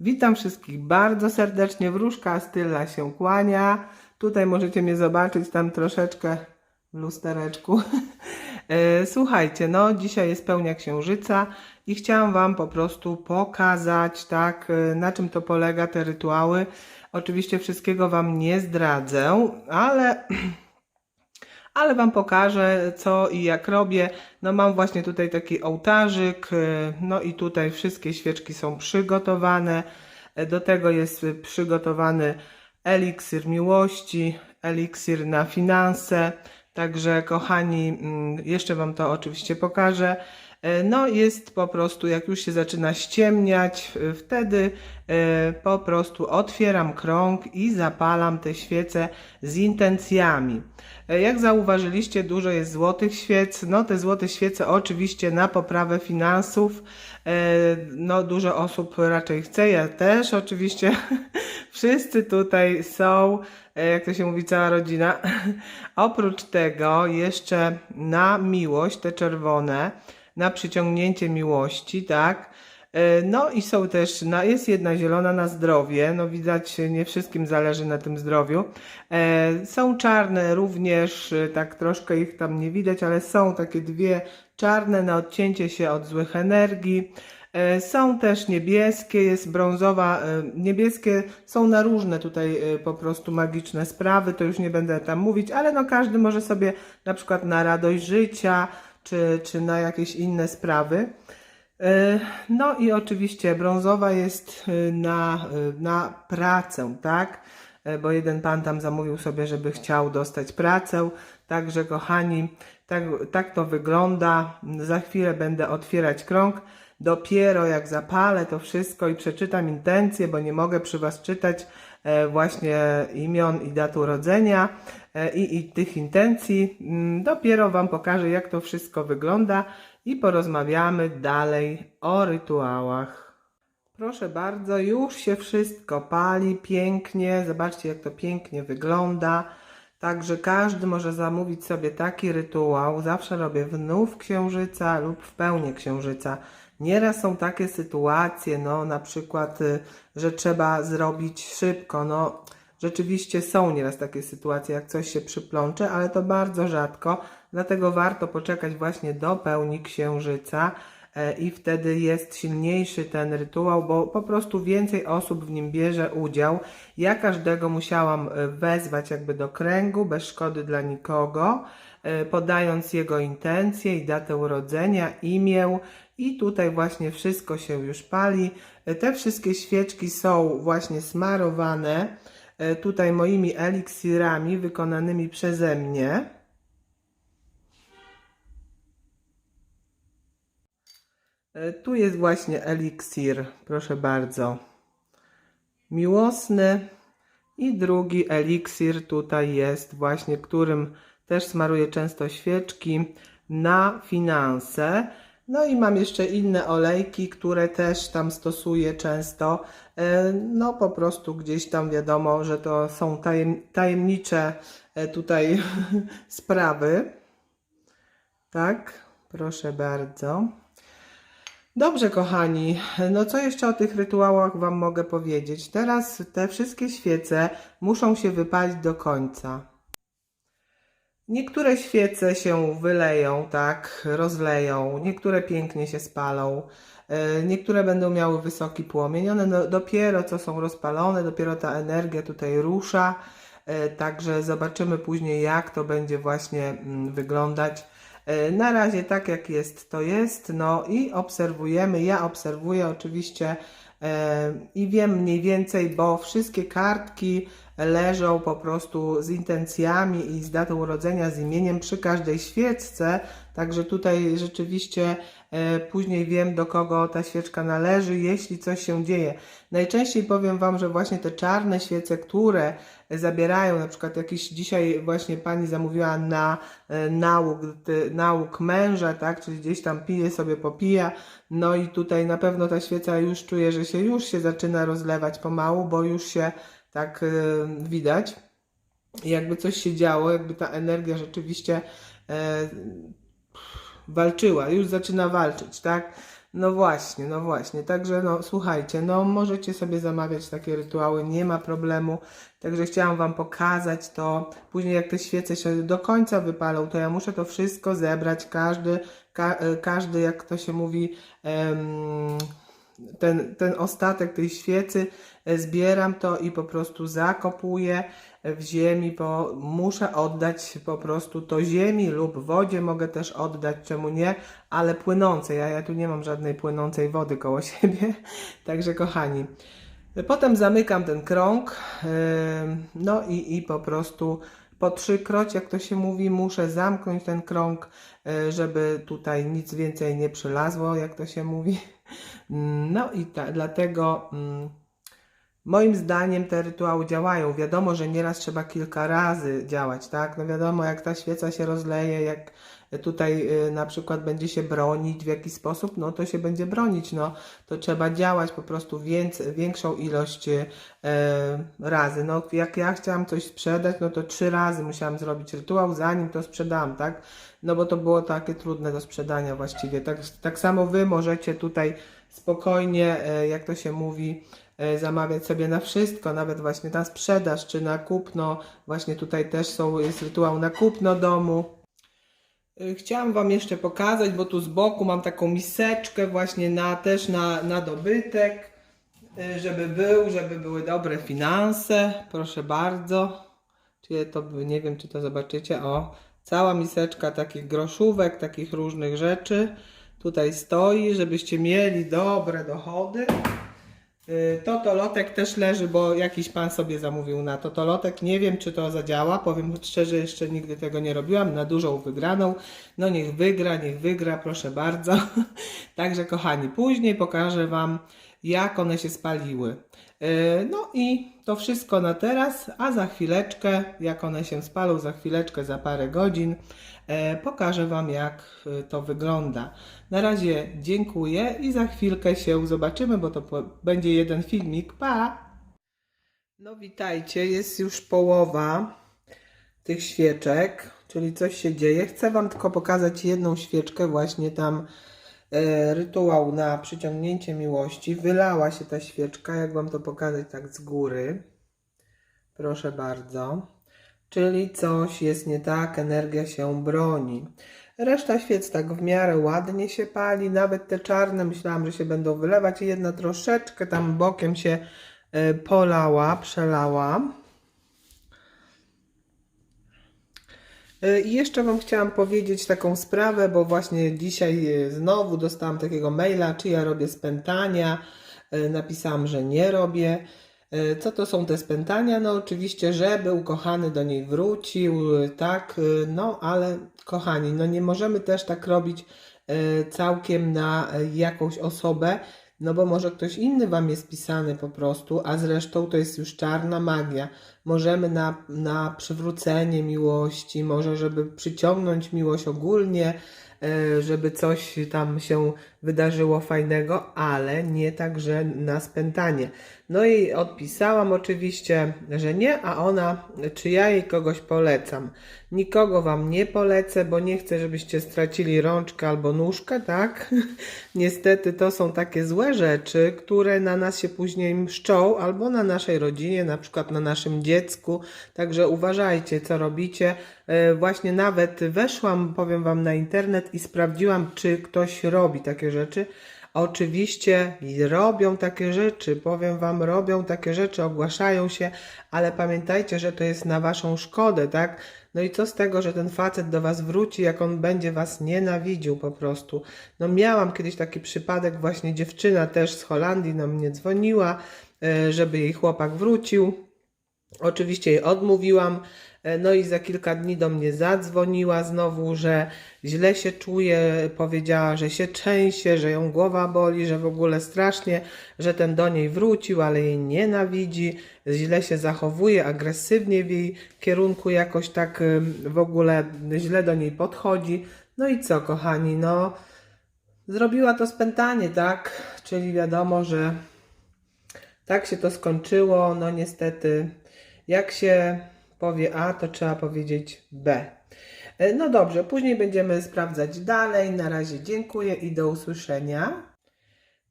Witam wszystkich bardzo serdecznie. Wróżka Styla się kłania. Tutaj możecie mnie zobaczyć tam troszeczkę w lustereczku. E, Słuchajcie, no dzisiaj jest pełnia księżyca i chciałam Wam po prostu pokazać, tak, e, na czym to polega te rytuały. Oczywiście wszystkiego Wam nie zdradzę, ale ale Wam pokażę co i jak robię. No mam właśnie tutaj taki ołtarzyk, y, no i tutaj wszystkie świeczki są przygotowane. E, Do tego jest przygotowany eliksir miłości, eliksir na finanse. Także kochani, mm, jeszcze Wam to oczywiście pokażę. E, No jest po prostu, jak już się zaczyna ściemniać, wtedy e, po prostu otwieram krąg i zapalam te świece z intencjami. E, Jak zauważyliście, dużo jest złotych świec. No te złote świece oczywiście na poprawę finansów. No dużo osób raczej chce, ja też oczywiście. Wszyscy tutaj są, jak to się mówi, cała rodzina. Oprócz tego jeszcze na miłość, te czerwone, na przyciągnięcie miłości, tak? E, No i są też, na, jest jedna zielona na zdrowie, no widać nie wszystkim zależy na tym zdrowiu. E, Są czarne również, e, tak troszkę ich tam nie widać, ale są takie dwie czarne na odcięcie się od złych energii. Są też niebieskie, jest brązowa, niebieskie są na różne tutaj po prostu magiczne sprawy, to już nie będę tam mówić, ale no każdy może sobie na przykład na radość życia, czy, czy na jakieś inne sprawy. E, No i oczywiście brązowa jest e, na, e, na pracę, tak? Bo jeden pan tam zamówił sobie, żeby chciał dostać pracę. Także kochani, tak, tak to wygląda. Za chwilę będę otwierać krąg. Dopiero jak zapalę to wszystko i przeczytam intencje, bo nie mogę przy Was czytać właśnie imion i dat urodzenia i, i tych intencji. Mm, Dopiero Wam pokażę, jak to wszystko wygląda i porozmawiamy dalej o rytuałach. Proszę bardzo, już się wszystko pali pięknie. Zobaczcie, jak to pięknie wygląda. Także każdy może zamówić sobie taki rytuał. Zawsze robię w nów księżyca lub w pełni księżyca. Nieraz są takie sytuacje, no na przykład, y, że trzeba zrobić szybko. No rzeczywiście są nieraz takie sytuacje, jak coś się przyplącze, ale to bardzo rzadko. Dlatego warto poczekać właśnie do pełni księżyca e, i wtedy jest silniejszy ten rytuał, bo po prostu więcej osób w nim bierze udział. Ja każdego musiałam e, wezwać jakby do kręgu, bez szkody dla nikogo, e, podając jego intencje i datę urodzenia, imię i tutaj właśnie wszystko się już pali. Te wszystkie świeczki są właśnie smarowane tutaj moimi eliksirami wykonanymi przeze mnie. E, Tu jest właśnie eliksir, proszę bardzo. Miłosny i drugi eliksir tutaj jest właśnie, którym też smaruję często świeczki na finanse. No i mam jeszcze inne olejki, które też tam stosuję często. E, No po prostu gdzieś tam wiadomo, że to są tajem, tajemnicze e, tutaj sprawy. Tak, proszę bardzo. Dobrze, kochani. No co jeszcze o tych rytuałach Wam mogę powiedzieć? Teraz te wszystkie świece muszą się wypalić do końca. Niektóre świece się wyleją, tak, rozleją, niektóre pięknie się spalą, e, niektóre będą miały wysoki płomień. One dopiero co są rozpalone, dopiero ta energia tutaj rusza. E, Także zobaczymy później, jak to będzie właśnie mm, wyglądać. E, Na razie tak jak jest, to jest. No i obserwujemy. Ja obserwuję oczywiście i wiem mniej więcej, bo wszystkie kartki leżą po prostu z intencjami i z datą urodzenia, z imieniem przy każdej świeczce. Także tutaj rzeczywiście e, później wiem, do kogo ta świeczka należy, jeśli coś się dzieje. Najczęściej powiem Wam, że właśnie te czarne świece, które zabierają, na przykład jakiś dzisiaj właśnie pani zamówiła na e, nauk, ty, nauk męża, tak, czyli gdzieś tam pije sobie, popija, no i tutaj na pewno ta świeca już czuje, że się już się zaczyna rozlewać pomału, bo już się tak e, widać. Jakby coś się działo, jakby ta energia rzeczywiście e, walczyła, już zaczyna walczyć, tak? No właśnie, no właśnie. Także no słuchajcie, no możecie sobie zamawiać takie rytuały, nie ma problemu. Także chciałam Wam pokazać to. Później jak te świece się do końca wypalą, to ja muszę to wszystko zebrać. Każdy, ka, e, każdy jak to się mówi, ten, ten ostatek tej świecy zbieram to i po prostu zakopuję w ziemi, bo muszę oddać po prostu to ziemi lub wodzie mogę też oddać, czemu nie, ale płynącej, a ja tu nie mam żadnej płynącej wody koło siebie, także kochani. Potem zamykam ten krąg, no i, i po prostu po trzykroć, jak to się mówi, muszę zamknąć ten krąg, e, żeby tutaj nic więcej nie przylazło, jak to się mówi. No i ta, dlatego mm, moim zdaniem te rytuały działają. Wiadomo, że nieraz trzeba kilka razy działać, tak? No wiadomo, jak ta świeca się rozleje, jak tutaj y, na przykład będzie się bronić w jakiś sposób, no to się będzie bronić, no to trzeba działać po prostu więc, większą ilość y, e, razy. No jak ja chciałam coś sprzedać, no to trzy razy musiałam zrobić rytuał, zanim to sprzedam, tak? No bo to było takie trudne do sprzedania właściwie. Tak, tak samo wy możecie tutaj spokojnie, e, jak to się mówi, zamawiać sobie na wszystko, nawet właśnie na sprzedaż czy na kupno. Właśnie tutaj też są, jest rytuał na kupno domu. Y, Chciałam Wam jeszcze pokazać, bo tu z boku mam taką miseczkę właśnie na, też na, na dobytek, y, żeby był, żeby były dobre finanse. Proszę bardzo. Czy to, nie wiem, czy to zobaczycie. O, cała miseczka takich groszówek, takich różnych rzeczy. Tutaj stoi, żebyście mieli dobre dochody. Y, Totolotek też leży, bo jakiś pan sobie zamówił na Totolotek. Nie wiem, czy to zadziała. Powiem szczerze, jeszcze nigdy tego nie robiłam. Na dużą wygraną. No niech wygra, niech wygra, proszę bardzo. Także kochani, później pokażę Wam, jak one się spaliły. Y, No i to wszystko na teraz, a za chwileczkę, jak one się spalą, za chwileczkę, za parę godzin, pokażę Wam, jak y, to wygląda. Na razie dziękuję i za chwilkę się zobaczymy, bo to będzie jeden filmik. Pa! No witajcie, jest już połowa tych świeczek, czyli coś się dzieje. Chcę Wam tylko pokazać jedną świeczkę, właśnie tam e, rytuał na przyciągnięcie miłości. Wylała się ta świeczka, jak Wam to pokazać tak z góry. Proszę bardzo. Czyli coś jest nie tak, energia się broni. Reszta świec tak w miarę ładnie się pali, nawet te czarne myślałam, że się będą wylewać. Jedna troszeczkę tam bokiem się e, polała, przelała. E, I jeszcze Wam chciałam powiedzieć taką sprawę, bo właśnie dzisiaj e, znowu dostałam takiego maila, czy ja robię spętania. Napisałam, że nie robię. E, Co to są te spętania? No oczywiście, żeby ukochany do niej wrócił, e, tak, e, no ale kochani, no nie możemy też tak robić całkiem na jakąś osobę, no bo może ktoś inny wam jest pisany po prostu, a zresztą to jest już czarna magia. Możemy na, na przywrócenie miłości, może żeby przyciągnąć miłość ogólnie, żeby coś tam się wydarzyło fajnego, ale nie także na spętanie. No i odpisałam oczywiście, że nie, a ona, czy ja jej kogoś polecam. Nikogo wam nie polecę, bo nie chcę, żebyście stracili rączkę albo nóżkę, tak? Niestety to są takie złe rzeczy, które na nas się później mszczą, albo na naszej rodzinie, na przykład na naszym dziecku. Także uważajcie, co robicie. E, Właśnie nawet weszłam, powiem wam, na internet i sprawdziłam, czy ktoś robi takie rzeczy. Oczywiście robią takie rzeczy, powiem Wam, robią takie rzeczy, ogłaszają się, ale pamiętajcie, że to jest na Waszą szkodę, tak? No i co z tego, że ten facet do Was wróci, jak on będzie Was nienawidził po prostu. No miałam kiedyś taki przypadek, właśnie dziewczyna też z Holandii do mnie dzwoniła, e, żeby jej chłopak wrócił. Oczywiście jej odmówiłam, no i za kilka dni do mnie zadzwoniła znowu, że źle się czuje, powiedziała, że się trzęsie, że ją głowa boli, że w ogóle strasznie, że ten do niej wrócił, ale jej nienawidzi, źle się zachowuje, agresywnie w jej kierunku jakoś tak w ogóle źle do niej podchodzi. No i co, kochani, no zrobiła to spętanie, tak? Czyli wiadomo, że tak się to skończyło, no niestety. Jak się powie A, to trzeba powiedzieć B. E, No dobrze, później będziemy sprawdzać dalej. Na razie dziękuję i do usłyszenia.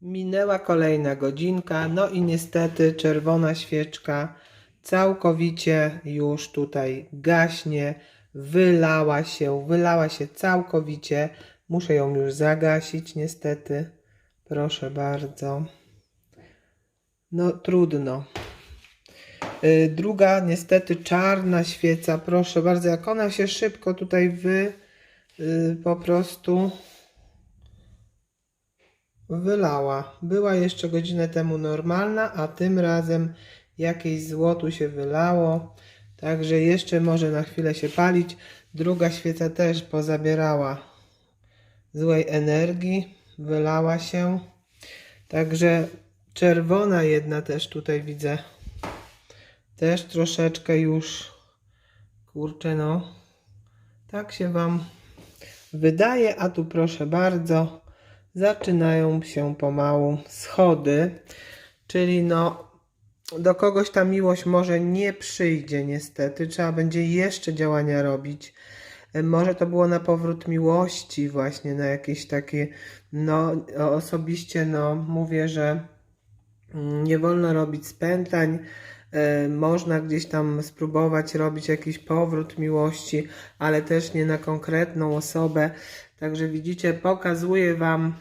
Minęła kolejna godzinka, no i niestety czerwona świeczka całkowicie już tutaj gaśnie, wylała się, wylała się całkowicie. Muszę ją już zagasić niestety. Proszę bardzo. No trudno. Y, Druga niestety czarna świeca, proszę bardzo, jak ona się szybko tutaj wy y, po prostu wylała. Była jeszcze godzinę temu normalna, a tym razem jakieś złotu się wylało. Także jeszcze może na chwilę się palić. Druga świeca też pozabierała złej energii, wylała się. Także czerwona jedna też tutaj widzę. Też troszeczkę już kurczę no. Tak się wam wydaje, a tu proszę bardzo zaczynają się pomału schody, czyli no do kogoś ta miłość może nie przyjdzie niestety, trzeba będzie jeszcze działania robić. E, Może to było na powrót miłości właśnie, na jakieś takie, no osobiście no mówię, że mm, nie wolno robić spętań, można gdzieś tam spróbować robić jakiś powrót miłości, ale też nie na konkretną osobę. Także widzicie, pokazuję Wam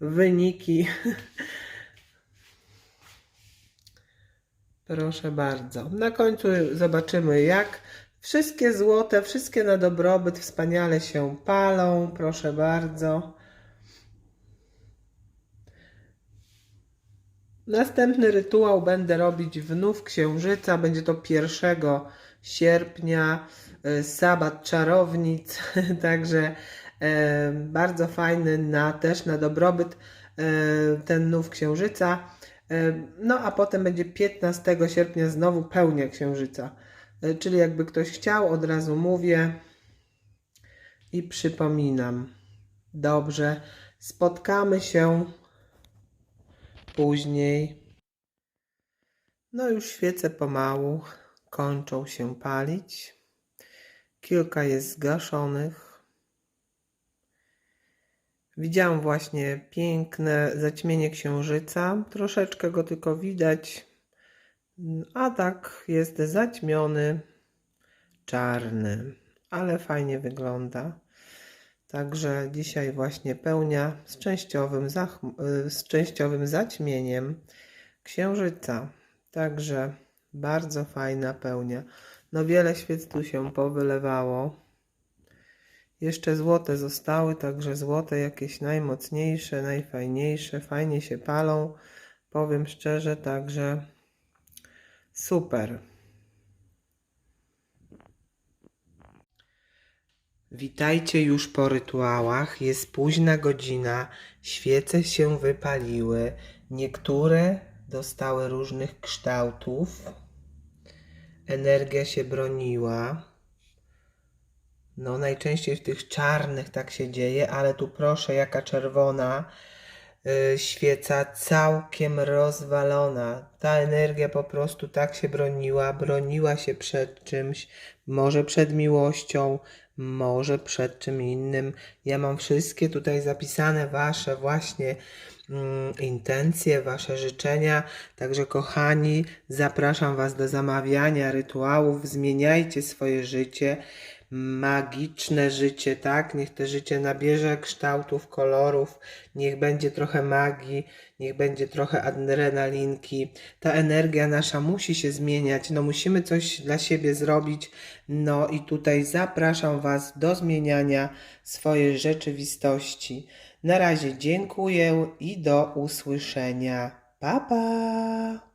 wyniki. Proszę bardzo. Na końcu zobaczymy, jak wszystkie złote, wszystkie na dobrobyt wspaniale się palą. Proszę bardzo. Następny rytuał będę robić w Nów Księżyca. Będzie to 1 sierpnia. y, Sabat czarownic. Także e, bardzo fajny na, też na dobrobyt e, ten Nów Księżyca. No a potem będzie 15 sierpnia znowu pełnia Księżyca. Czyli jakby ktoś chciał, od razu mówię i przypominam. Dobrze, spotkamy się później. No już świece pomału kończą się palić. Kilka jest zgaszonych. Widziałam właśnie piękne zaćmienie księżyca. Troszeczkę go tylko widać, a tak jest zaćmiony, czarny, ale fajnie wygląda. Także dzisiaj właśnie pełnia z częściowym, y, z częściowym zaćmieniem księżyca. Także bardzo fajna pełnia. No wiele świec tu się powylewało. Jeszcze złote zostały, także złote jakieś najmocniejsze, najfajniejsze, fajnie się palą. Powiem szczerze, także super. Witajcie już po rytuałach. Jest późna godzina, świece się wypaliły. Niektóre dostały różnych kształtów. Energia się broniła. No, najczęściej w tych czarnych tak się dzieje, ale tu proszę, jaka czerwona świeca całkiem rozwalona. Ta energia po prostu tak się broniła, broniła się przed czymś, może przed miłością, może przed czym innym. Ja mam wszystkie tutaj zapisane wasze właśnie mm, intencje, wasze życzenia. Także kochani, zapraszam was do zamawiania rytuałów. Zmieniajcie swoje życie magiczne życie, tak? Niech to życie nabierze kształtów, kolorów, niech będzie trochę magii, niech będzie trochę adrenalinki. Ta energia nasza musi się zmieniać, no musimy coś dla siebie zrobić. No i tutaj zapraszam Was do zmieniania swojej rzeczywistości. Na razie dziękuję i do usłyszenia. Pa pa!